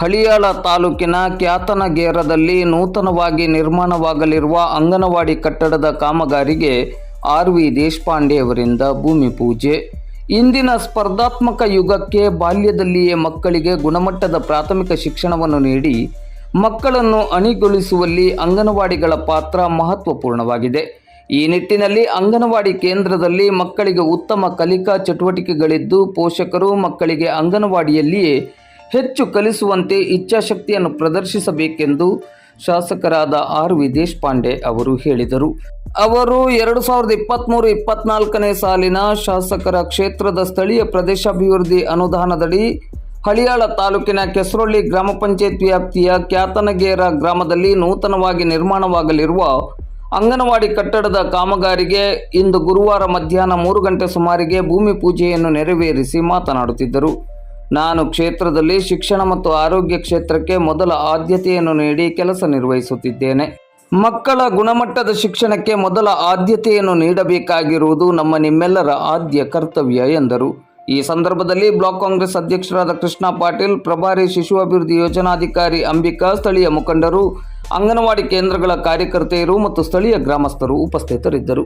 ಹಳಿಯಾಳ ತಾಲೂಕಿನ ಕ್ಯಾತನಗೇರದಲ್ಲಿ ನೂತನವಾಗಿ ನಿರ್ಮಾಣವಾಗಲಿರುವ ಅಂಗನವಾಡಿ ಕಟ್ಟಡದ ಕಾಮಗಾರಿಗೆ ಆರ್ ವಿ ದೇಶಪಾಂಡೆ ಅವರಿಂದ ಭೂಮಿ ಪೂಜೆ. ಇಂದಿನ ಸ್ಪರ್ಧಾತ್ಮಕ ಯುಗಕ್ಕೆ ಬಾಲ್ಯದಲ್ಲಿಯೇ ಮಕ್ಕಳಿಗೆ ಗುಣಮಟ್ಟದ ಪ್ರಾಥಮಿಕ ಶಿಕ್ಷಣವನ್ನು ನೀಡಿ ಮಕ್ಕಳನ್ನು ಅಣಿಗೊಳಿಸುವಲ್ಲಿ ಅಂಗನವಾಡಿಗಳ ಪಾತ್ರ ಮಹತ್ವಪೂರ್ಣವಾಗಿದೆ. ಈ ನಿಟ್ಟಿನಲ್ಲಿ ಅಂಗನವಾಡಿ ಕೇಂದ್ರದಲ್ಲಿ ಮಕ್ಕಳಿಗೆ ಉತ್ತಮ ಕಲಿಕಾ ಚಟುವಟಿಕೆಗಳಿದ್ದು ಪೋಷಕರು ಮಕ್ಕಳಿಗೆ ಅಂಗನವಾಡಿಯಲ್ಲಿಯೇ ಹೆಚ್ಚು ಕಲಿಸುವಂತೆ ಇಚ್ಛಾಶಕ್ತಿಯನ್ನು ಪ್ರದರ್ಶಿಸಬೇಕೆಂದು ಶಾಸಕರಾದ ಆರ್ ವಿ ದೇಶಪಾಂಡೆ ಅವರು ಹೇಳಿದರು. ಅವರು ಎರಡು ಸಾವಿರದ ಇಪ್ಪತ್ತ್ಮೂರು ಇಪ್ಪತ್ನಾಲ್ಕನೇ ಸಾಲಿನ ಶಾಸಕರ ಕ್ಷೇತ್ರದ ಸ್ಥಳೀಯ ಪ್ರದೇಶಾಭಿವೃದ್ಧಿ ಅನುದಾನದಡಿ ಹಳಿಯಾಳ ತಾಲೂಕಿನ ಕೆಸರೊಳ್ಳಿ ಗ್ರಾಮ ಪಂಚಾಯತ್ ವ್ಯಾಪ್ತಿಯ ಕ್ಯಾತನಗೇರ ಗ್ರಾಮದಲ್ಲಿ ನೂತನವಾಗಿ ನಿರ್ಮಾಣವಾಗಲಿರುವ ಅಂಗನವಾಡಿ ಕಟ್ಟಡದ ಕಾಮಗಾರಿಗೆ ಇಂದು ಗುರುವಾರ ಮಧ್ಯಾಹ್ನ ಮೂರು ಗಂಟೆ ಸುಮಾರಿಗೆ ಭೂಮಿ ಪೂಜೆಯನ್ನು ನೆರವೇರಿಸಿ ಮಾತನಾಡುತ್ತಿದ್ದರು. ನಾನು ಕ್ಷೇತ್ರದಲ್ಲಿ ಶಿಕ್ಷಣ ಮತ್ತು ಆರೋಗ್ಯ ಕ್ಷೇತ್ರಕ್ಕೆ ಮೊದಲ ಆದ್ಯತೆಯನ್ನು ನೀಡಿ ಕೆಲಸ ನಿರ್ವಹಿಸುತ್ತಿದ್ದೇನೆ. ಮಕ್ಕಳ ಗುಣಮಟ್ಟದ ಶಿಕ್ಷಣಕ್ಕೆ ಮೊದಲ ಆದ್ಯತೆಯನ್ನು ನೀಡಬೇಕಾಗಿರುವುದು ನಮ್ಮ ನಿಮ್ಮೆಲ್ಲರ ಆದ್ಯ ಕರ್ತವ್ಯ, ಎಂದರು. ಈ ಸಂದರ್ಭದಲ್ಲಿ ಬ್ಲಾಕ್ ಕಾಂಗ್ರೆಸ್ ಅಧ್ಯಕ್ಷರಾದ ಕೃಷ್ಣ ಪಾಟೀಲ್, ಪ್ರಭಾರಿ ಶಿಶು ಅಭಿವೃದ್ಧಿ ಯೋಜನಾಧಿಕಾರಿ ಅಂಬಿಕಾ, ಸ್ಥಳೀಯ ಮುಖಂಡರು, ಅಂಗನವಾಡಿ ಕೇಂದ್ರಗಳ ಕಾರ್ಯಕರ್ತೆಯರು ಮತ್ತು ಸ್ಥಳೀಯ ಗ್ರಾಮಸ್ಥರು ಉಪಸ್ಥಿತರಿದ್ದರು.